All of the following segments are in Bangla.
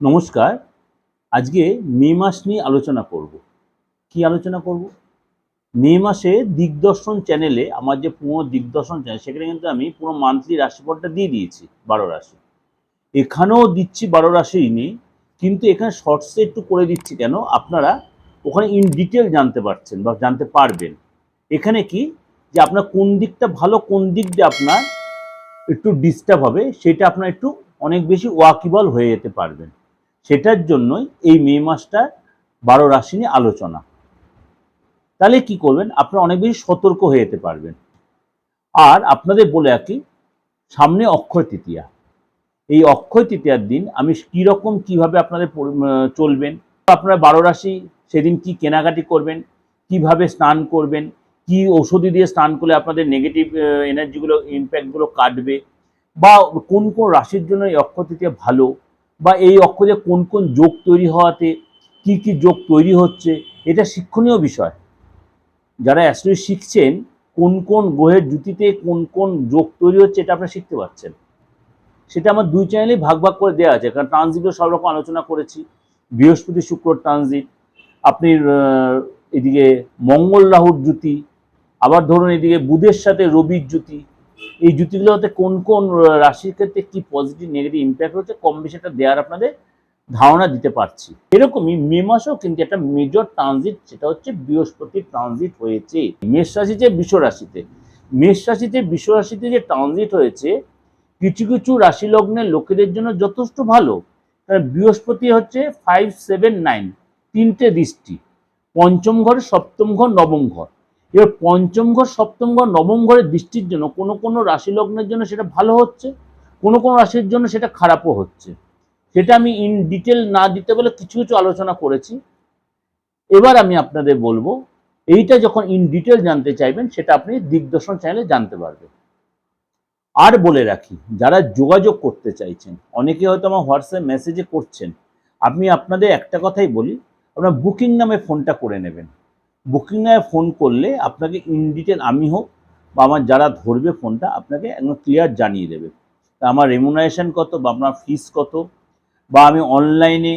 নমস্কার। আজকে মে মাস নিয়ে আলোচনা করব। কি আলোচনা করব? মে মাসে দিগদর্শন চ্যানেলে, আমার যে পুরো দিগদর্শন চ্যানেল, সেখানে কিন্তু আমি পুরো মান্থলি রাশিফলটা দিয়ে দিয়েছি, বারো রাশি। এখানেও দিচ্ছি বারো রাশি নিয়ে, কিন্তু এখানে শর্টসে একটু করে দিচ্ছি কেন? আপনারা ওখানে ইন ডিটেল জানতে পারছেন বা জানতে পারবেন। এখানে কি? যে আপনার কোন দিকটা ভালো, কোন দিক দিয়ে আপনার একটু ডিস্টার্ব হবে, সেটা আপনার একটু অনেক বেশি ওয়াকিবল হয়ে যেতে পারবেন। সেটার জন্যই এই মে মাসটা বারো রাশি নিয়ে আলোচনা। তাহলে কি করবেন? আপনারা অনেক বেশি সতর্ক হয়ে যেতে পারবেন। আর আপনাদের বলে রাখি, সামনে অক্ষয় তৃতীয়া। এই অক্ষয় তৃতীয়ার দিন আমি কীরকম কীভাবে আপনাদের চলবেন? আপনারা বারো রাশি সেদিন কি কেনাকাটি করবেন? কীভাবে স্নান করবেন? কি ঔষধি দিয়ে স্নান করলে আপনাদের নেগেটিভ এনার্জিগুলো ইম্প্যাক্টগুলো কাটবে? বা কোন কোন রাশির জন্য এই অক্ষয় তৃতীয়া ভালো? বা এই অক্ষরে কোন কোন যোগ তৈরি হওয়াতে কি কি যোগ তৈরি হচ্ছে, এটা শিক্ষণীয় বিষয়। যারা অ্যাস্ট্রোলজি শিখছেন, কোন কোন গ্রহের জুতিতে কোন কোন যোগ তৈরি হচ্ছে, এটা আপনারা শিখতে পারছেন। সেটা আমার দুই চ্যানেলেই ভাগ ভাগ করে দেওয়া আছে, কারণ ট্রানজিটও সব রকম আলোচনা করেছি। বৃহস্পতি শুক্র ট্রানজিট আপনি এদিকে মঙ্গল রাহুর জুতি আবার ধরুন এদিকে বুধের সাথে রবির জুতি এই জুতিগুলোতে কোন কোন রাশির ক্ষেত্রে কি পজিটিভ নেগেটিভ ইম্প্যাক্ট হচ্ছে কম বেশি একটা দেওয়ার আপনাদের ধারণা দিতে পারছি। এরকমই মে মাসেও কিন্তু একটা মেজর ট্রানজিট সেটা হচ্ছে বৃহস্পতির ট্রানজিট হয়েছে। মেষ রাশিতে বিশ্ব রাশিতে, মেষ রাশিতে বিশ্ব রাশিতে যে ট্রানজিট হয়েছে, কিছু কিছু রাশি লগ্নের লোকেদের জন্য যথেষ্ট ভালো। কারণ বৃহস্পতি হচ্ছে ফাইভ সেভেন নাইন তিনটে দৃষ্টি, পঞ্চম ঘর, সপ্তম ঘর, নবম ঘর। এবার পঞ্চম ঘর, সপ্তম ঘর, নবম ঘরের দৃষ্টির জন্য কোনো কোনো রাশি লগ্নের জন্য সেটা ভালো হচ্ছে, কোনো কোনো রাশির জন্য সেটা খারাপও হচ্ছে। সেটা আমি ইন ডিটেল না দিতে বলে কিছু কিছু আলোচনা করেছি। এবার আমি আপনাদের বলব, এইটা যখন ইন ডিটেল জানতে চাইবেন, সেটা আপনি দিগদর্শন চ্যানেলে জানতে পারবেন। আর বলে রাখি, যারা যোগাযোগ করতে চাইছেন, অনেকে হয়তো আমার হোয়াটসঅ্যাপ মেসেজে করছেন আমি আপনাদের একটা কথাই বলি, আপনার বুকিং নামে ফোনটা করে নেবেন। বুকিং নামে ফোন করলে আপনাকে ইন ডিটেল আমি হোক বা আমার যারা ধরবে ফোনটা আপনাকে একদম ক্লিয়ার জানিয়ে দেবে। তা আমার রেমুনারেশন কত বা আপনার ফিস কত? বা আমি অনলাইনে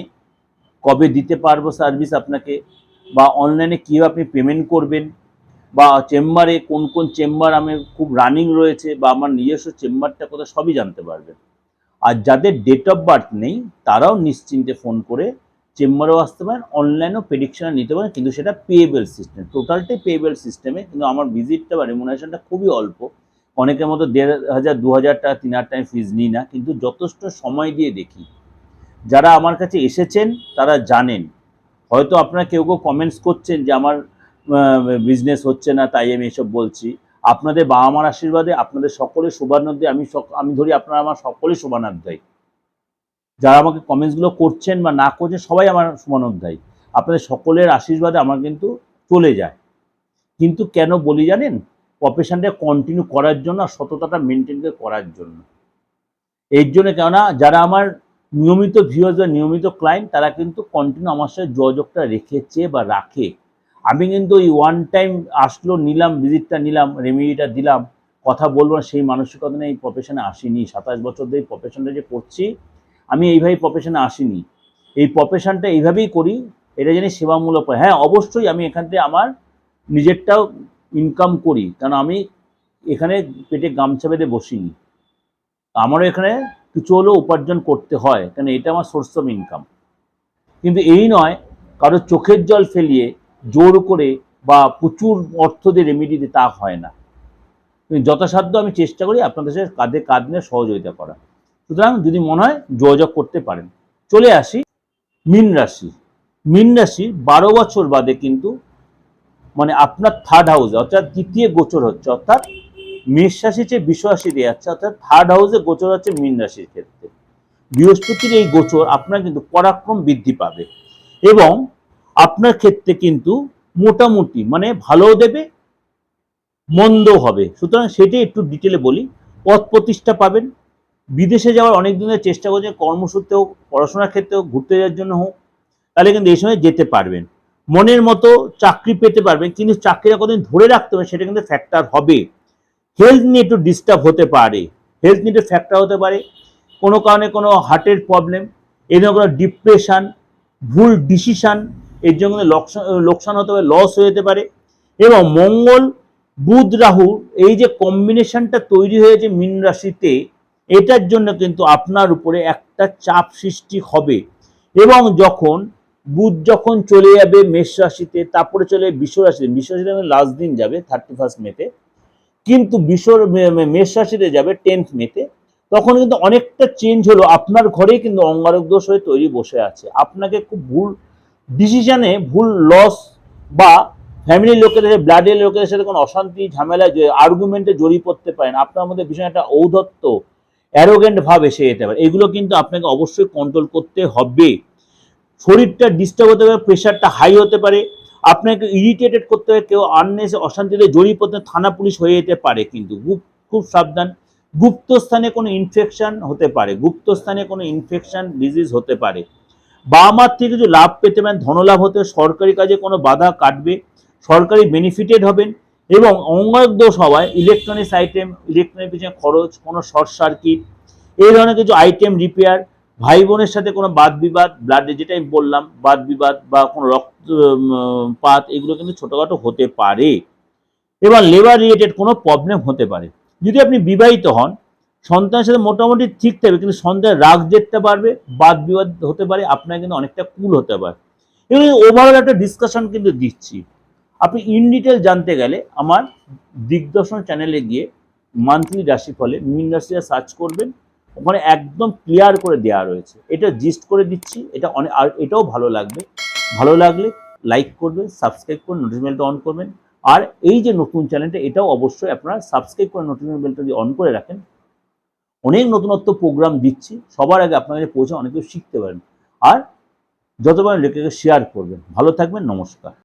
কবে দিতে পারব সার্ভিস আপনাকে? বা অনলাইনে কীভাবে আপনি পেমেন্ট করবেন? বা চেম্বারে কোন কোন চেম্বার আমি খুব রানিং রয়েছে বা আমার নিজস্ব চেম্বারটা কোথায় সবই জানতে পারবেন। আর যাদের ডেট অফ বার্থ নেই, তারাও নিশ্চিন্তে ফোন করে চেম্বারেও আসতে পারেন, অনলাইনেও প্রেডিকশন নিতে পারেন, কিন্তু সেটা পেয়েবেল সিস্টেম টোটালটাই পেয়েবেল সিস্টেমে কিন্তু আমার ভিজিটটা বা রেমুনারেশনটা খুবই অল্প। অনেকের মতো দেড় হাজার, দু হাজার টাকা, তিন হাজার টাকা ফিজ নিই না, কিন্তু যথেষ্ট সময় দিয়ে দেখি। যারা আমার কাছে এসেছেন, তারা জানেন। হয়তো আপনারা কেউ কেউ কমেন্টস করছেন যে আমার বিজনেস হচ্ছে না, তাই আমি এসব বলছি। আপনাদের বাবা মার আশীর্বাদে, আপনাদের সকলের শোভানোধ্যায় আমি আমি ধরি আপনারা আমার সকলের শোভানোধ্যায় যারা আমাকে কমেন্টসগুলো করছেন বা না করছেন, সবাই আমার শোভানোধ্যায় আপনাদের সকলের আশীর্বাদে আমার কিন্তু চলে যায়। কিন্তু কেন বলি জানেন? প্রফেশনটা কন্টিনিউ করার জন্য আর সততাটা মেনটেন করার জন্য। এর জন্য কেননা, যারা আমার নিয়মিত ভিউয়ার্স বা নিয়মিত ক্লায়েন্ট তারা কিন্তু কন্টিনিউ আমার সাথে যোগাযোগটা রেখেছে বা রাখে। আমি কিন্তু ওই ওয়ান টাইম আসলো, নিলাম ভিজিটটা নিলাম রেমিডিটা দিলাম, কথা বলব সেই মানসিকতা নিয়ে এই প্রফেশনে আসিনি। সাতাশ বছর ধরে এই প্রফেশনটা যে করছি আমি এইভাবে প্রফেশনে আসিনি। এই প্রফেশনটা এইভাবেই করি, এটা জানি সেবামূলক হয়। হ্যাঁ অবশ্যই আমি এখান থেকে আমার নিজেরটাও ইনকাম করি, কারণ আমি এখানে পেটে গামছা বেঁধে বসিনি। আমারও এখানে কিছু হলেও উপার্জন করতে হয় কারণ এটা আমার সোর্স অফ ইনকাম কিন্তু এই নয়, কারও চোখের জল ফেলিয়ে জোর করে বা প্রচুর অর্থ দিয়ে রেমিডি দিয়ে তা হয় না। যথাসাধ্য আমি চেষ্টা করি আপনাদের সাথে কাঁধে কাঁধ নিয়ে সহযোগিতা করা সুতরাং যদি মনে হয় যোগাযোগ করতে পারেন। চলে আসি মিন রাশি। মিন রাশি বারো বছর বাদে কিন্তু মানে আপনার থার্ড হাউসে অর্থাৎ তৃতীয় গোচর হচ্ছে, অর্থাৎ মেষ রাশি চেয়ে বিশ্ব রাশি দিয়ে যাচ্ছে অর্থাৎ থার্ড হাউসে গোচর হচ্ছে মীন রাশির ক্ষেত্রে। বৃহস্পতির এই গোচর আপনার কিন্তু পরাক্রম বৃদ্ধি পাবে এবং আপনার ক্ষেত্রে কিন্তু মোটামুটি মানে ভালোও দেবে মন্দ হবে। সুতরাং সেটাই একটু ডিটেলে বলি। পথ প্রতিষ্ঠা পাবেন বিদেশে যাওয়ার অনেক দিনের চেষ্টা করছেন কর্মসূত্রে হোক, পড়াশোনার ক্ষেত্রে হোক, ঘুরতে যাওয়ার জন্য হোক, তাহলে কিন্তু এই সময় যেতে পারবেন। মনের মতো চাকরি পেতে পারবেন, কিন্তু চাকরিটা কতদিন ধরে রাখতে হবে সেটা কিন্তু ফ্যাক্টর হবে। হেলথ নিয়ে একটু ডিস্টার্ব হতে পারে হেলথ নিয়ে একটু ফ্যাক্টর হতে পারে। কোনো কারণে কোনো হার্টের প্রবলেম এই ধরনের কোনো ডিপ্রেশান ভুল ডিসিশান এর জন্য লোকসান হতে পারে লস হয়ে যেতে পারে। এবং মঙ্গল, বুধ, রাহু, এই যে কম্বিনেশনটা তৈরি হয়েছে মীন রাশিতে এটার জন্য কিন্তু আপনার উপরে একটা চাপ সৃষ্টি হবে। এবং যখন বুধ যখন চলে যাবে মেষ রাশিতে, তারপরে চলে বিশ্ব রাশিতে বিশ্ব রাশিতে লাস্ট দিন যাবে থার্টি ফার্স্ট মেতে কিন্তু মে- মেষ রাশিতে যাবে টেন্থ মেতে তখন কিন্তু অনেকটা চেঞ্জ হলো। আপনার ঘরেই কিন্তু অঙ্গারক দোষ হয়ে তৈরি বসে আছে। আপনাকে খুব ভুল ডিসিশনে ভুল লস বা ফ্যামিলির লোকেদের ব্লাডের লোকেদের সাথে কোনো অশান্তি ঝামেলা আর্গুমেন্টে জড়িয়ে পড়তে পারেন, আপনার মধ্যে ভীষণ একটা ঔদত্ত অ্যারোগেন্ট ভাব এসে যেতে পারে। এগুলো কিন্তু আপনাকে অবশ্যই কন্ট্রোল করতে হবে। শরীরটা ডিস্টার্ব হতে পারে প্রেশারটা হাই হতে পারে। আপনাকে ইরিটেটেড করতে হবে, কেউ আননেস অশান্তিতে জড়িয়ে পড়তে থানা পুলিশ হয়ে যেতে পারে কিন্তু। খুব সাবধান। গুপ্ত স্থানে কোনো ইনফেকশন হতে পারে। গুপ্ত স্থানে কোনো ইনফেকশন ডিজিজ হতে পারে। বাবা মার থেকে কিছু লাভ পেতে পারেন, ধনলাভ হতে সরকারি কাজে কোনো বাধা কাটবে। সরকারি বেনিফিটেড হবেন। এবং দোষ হওয়ায় ইলেকট্রনিক্স আইটেম ইলেকট্রনিক পিছনে খরচ, কোনো শর্ট সার্কিট এই ধরনের কিছু আইটেম রিপেয়ার ভাই বোনের সাথে কোনো বাদ বিবাদ ব্লাডে যেটা আমি বললাম, বাদ বিবাদ বা কোনো রক্ত পাত, এগুলো কিন্তু ছোটোখাটো হতে পারে। এবার লেবার রিলেটেড কোনো প্রবলেম হতে পারে। যদি আপনি বিবাহিত হন, সন্তানের সাথে মোটামুটি ঠিক থাকবে, কিন্তু সন্তানের রাগ জেদটা পারবে বাদ বিবাদ হতে পারে, আপনার কিন্তু অনেকটা কুল হতে পারে। এবং ওভারঅল একটা ডিসকাশন কিন্তু দিচ্ছি। আপনি ইন ডিটেল জানতে গেলে আমার দিগদর্শন চ্যানেলে গিয়ে মান্থলি রাশিফলে মিন রাশিটা সার্চ করবেন। ওখানে একদম ক্লিয়ার করে দেওয়া রয়েছে। এটা জিস্ট করে দিচ্ছি। এটা অনেক আর এটাও ভালো লাগবে। ভালো লাগলে লাইক করবেন সাবস্ক্রাইব করে নোটিফিকেশনটা অন করবেন। আর এই যে নতুন চ্যানেলটা এটাও অবশ্যই আপনারা সাবস্ক্রাইব করে নোটিফিকেশন বেলটা যদি অন করে রাখেন, অনেক নতুনত্ব প্রোগ্রাম দিচ্ছি। সবার আগে আপনার কাছে পৌঁছে অনেক কিছু শিখতে পারেন। আর যত পারেন লেখকে শেয়ার করবেন। ভালো থাকবেন, নমস্কার।